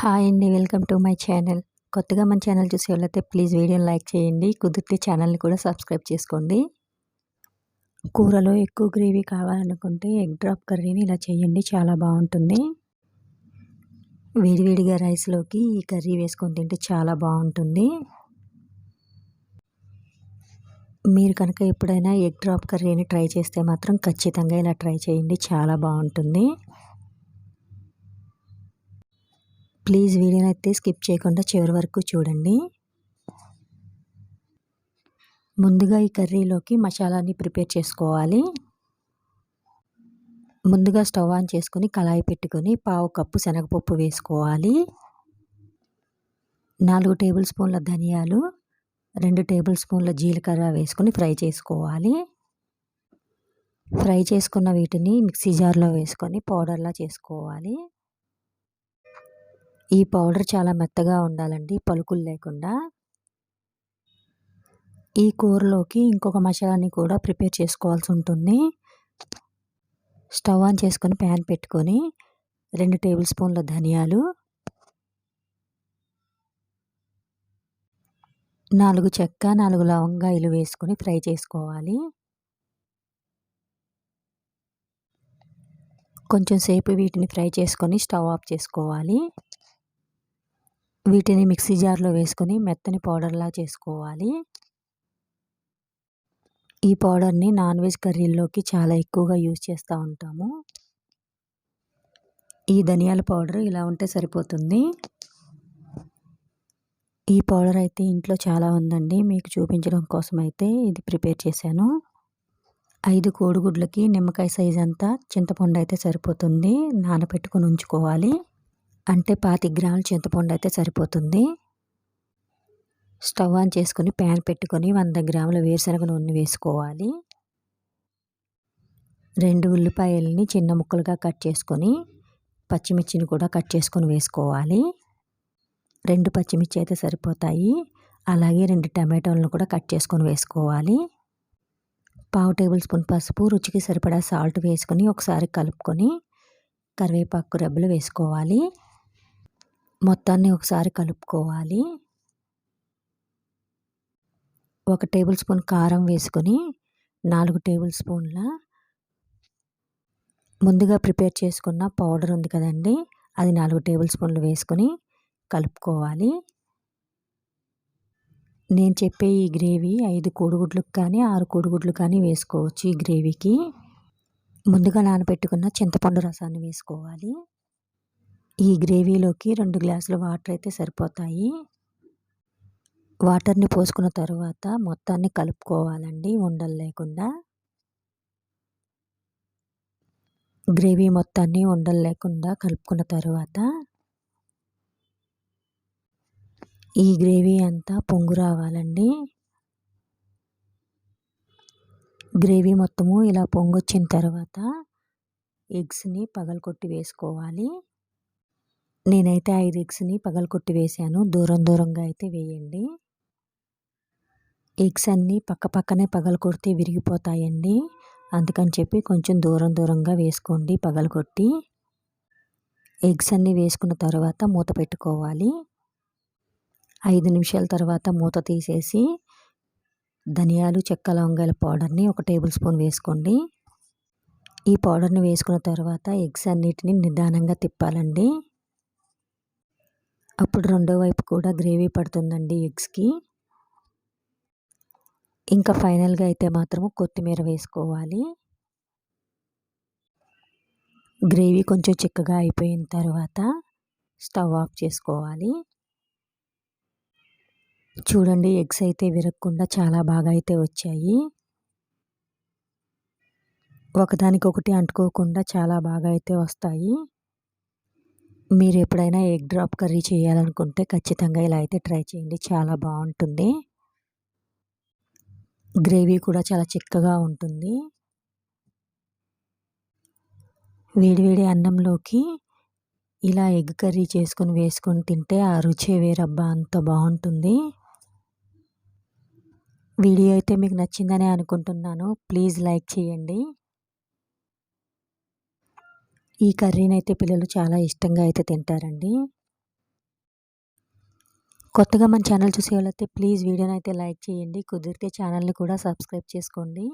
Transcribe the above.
Hi అండి welcome to my channel. కొత్తగా మన ఛానల్ చూసే వాళ్ళైతే ప్లీజ్ వీడియోని లైక్ చేయండి కుదిరితే ఛానల్ని కూడా సబ్స్క్రైబ్ చేసుకోండి. కూరలో ఎక్కువ గ్రేవీ కావాలనుకుంటే ఎగ్ డ్రాప్ కర్రీని ఇలా చేయండి చాలా బాగుంటుంది. వేడివేడిగా రైస్లోకి ఈ కర్రీ వేసుకొని తింటే చాలా బాగుంటుంది. మీరు కనుక ఎప్పుడైనా ఎగ్ డ్రాప్ కర్రీని ట్రై చేస్తే మాత్రం ఖచ్చితంగా ఇలా ట్రై చేయండి చాలా బాగుంటుంది. ప్లీజ్ వీడియోని అయితే స్కిప్ చేయకుండా చివరి వరకు చూడండి. ముందుగా ఈ కర్రీలోకి మసాలాని ప్రిపేర్ చేసుకోవాలి. ముందుగా స్టవ్ ఆన్ చేసుకొని కళాయి పెట్టుకొని పావు కప్పు శనగపప్పు వేసుకోవాలి. నాలుగు టేబుల్ స్పూన్ల ధనియాలు రెండు టేబుల్ స్పూన్ల జీలకర్ర వేసుకొని ఫ్రై చేసుకోవాలి. ఫ్రై చేసుకున్న వీటిని మిక్సీ జార్లో వేసుకొని పౌడర్లా చేసుకోవాలి. ఈ పౌడర్ చాలా మెత్తగా ఉండాలండి పలుకులు లేకుండా. ఈ కూరలోకి ఇంకొక మసాలాని కూడా ప్రిపేర్ చేసుకోవాల్సి ఉంటుంది. స్టవ్ ఆన్ చేసుకొని ప్యాన్ పెట్టుకొని రెండు టేబుల్ స్పూన్ల ధనియాలు నాలుగు చెక్క నాలుగు లవంగాయలు వేసుకొని ఫ్రై చేసుకోవాలి. కొంచెం సేపు వీటిని ఫ్రై చేసుకొని స్టవ్ ఆఫ్ చేసుకోవాలి. వీటిని మిక్సీ జార్లో వేసుకొని మెత్తని పౌడర్లా చేసుకోవాలి. ఈ పౌడర్ని నాన్ వెజ్ కర్రీల్లోకి చాలా ఎక్కువగా యూజ్ చేస్తూ ఉంటాము. ఈ ధనియాల పౌడర్ ఇలా ఉంటే సరిపోతుంది. ఈ పౌడర్ అయితే ఇంట్లో చాలా ఉందండి. మీకు చూపించడం కోసం అయితే ఇది ప్రిపేర్ చేశాను. ఐదు కోడిగుడ్లకి నిమ్మకాయ సైజ్ అంతా చింతపండు అయితే సరిపోతుంది. నానబెట్టుకొని ఉంచుకోవాలి. అంటే పాతి గ్రాముల చింతపండు అయితే సరిపోతుంది. స్టవ్ ఆన్ చేసుకొని ప్యాన్ పెట్టుకొని వంద గ్రాముల వేరుశనగ నూనె వేసుకోవాలి. రెండు ఉల్లిపాయలని చిన్న ముక్కలుగా కట్ చేసుకొని పచ్చిమిర్చిని కూడా కట్ చేసుకొని వేసుకోవాలి. రెండు పచ్చిమిర్చి అయితే సరిపోతాయి. అలాగే రెండు టమాటోలను కూడా కట్ చేసుకొని వేసుకోవాలి. పావు టేబుల్ స్పూన్ పసుపు రుచికి సరిపడా సాల్ట్ వేసుకొని ఒకసారి కలుపుకొని కరివేపాకు రెబ్బలు వేసుకోవాలి. మొత్తాన్ని ఒకసారి కలుపుకోవాలి. ఒక టేబుల్ స్పూన్ కారం వేసుకొని నాలుగు టేబుల్ స్పూన్ల ముందుగా ప్రిపేర్ చేసుకున్న పౌడర్ ఉంది కదండి అది నాలుగు టేబుల్ స్పూన్లు వేసుకొని కలుపుకోవాలి. నేను చెప్పే ఈ గ్రేవీ ఐదు కోడిగుడ్లకు కానీ ఆరు కోడిగుడ్లు కానీ వేసుకోవచ్చు ఈ గ్రేవీకి. ముందుగా నానబెట్టుకున్న చింతపండు రసాన్ని వేసుకోవాలి. ఈ గ్రేవీలోకి రెండు గ్లాసులు వాటర్ అయితే సరిపోతాయి. వాటర్ని పోసుకున్న తర్వాత మొత్తాన్ని కలుపుకోవాలండి ఉండలు లేకుండా. గ్రేవీ మొత్తాన్ని ఉండలు లేకుండా కలుపుకున్న తర్వాత ఈ గ్రేవీ అంతా పొంగు రావాలండి. గ్రేవీ మొత్తము ఇలా పొంగొచ్చిన తర్వాత ఎగ్స్ని పగలకొట్టి వేసుకోవాలి. నేనైతే ఐదు ఎగ్స్ని పగలకొట్టి వేసాను. దూరం దూరంగా అయితే వేయండి. ఎగ్స్ అన్నీ పక్క పక్కనే పగల కొడితే విరిగిపోతాయండి. అందుకని చెప్పి కొంచెం దూరం దూరంగా వేసుకోండి పగలకొట్టి ఎగ్స్ అన్నీ వేసుకున్న తర్వాత మూత పెట్టుకోవాలి. ఐదు నిమిషాల తర్వాత మూత తీసేసి ధనియాలు చెక్క లవంగాల పౌడర్ని ఒక టేబుల్ స్పూన్ వేసుకోండి. ఈ పౌడర్ని వేసుకున్న తర్వాత ఎగ్స్ అన్నిటిని నిదానంగా తిప్పాలండి. అప్పుడు రెండో వైపు కూడా గ్రేవీ పడుతుందండి ఎగ్స్కి. ఇంకా ఫైనల్గా అయితే మాత్రము కొత్తిమీర వేసుకోవాలి. గ్రేవీ కొంచెం చిక్కగా అయిపోయిన తర్వాత స్టవ్ ఆఫ్ చేసుకోవాలి. చూడండి ఎగ్స్ అయితే విరగకుండా చాలా బాగా అయితే వచ్చాయి. ఒకదానికొకటి అంటుకోకుండా చాలా బాగా అయితే వస్తాయి. మీరు ఎప్పుడైనా ఎగ్ డ్రాప్ కర్రీ చేయాలనుకుంటే ఖచ్చితంగా ఇలా అయితే ట్రై చేయండి. చాలా బాగుంటుంది. గ్రేవీ కూడా చాలా చిక్కగా ఉంటుంది. వేడివేడి అన్నంలోకి ఇలా ఎగ్ కర్రీ చేసుకొని వేసుకొని తింటే ఆ రుచే వేరబ్బా అంత బాగుంటుంది. వీడియో అయితే మీకు నచ్చిందని అనుకుంటున్నాను. ప్లీజ్ లైక్ చేయండి. ఈ కర్రీని అయితే పిల్లలు చాలా ఇష్టంగా అయితే తింటారండి. కొత్తగా మన ఛానల్ చూసే వాళ్ళైతే ప్లీజ్ వీడియోని అయితే లైక్ చేయండి. కుదిరితే ఛానల్ని కూడా సబ్స్క్రైబ్ చేసుకోండి.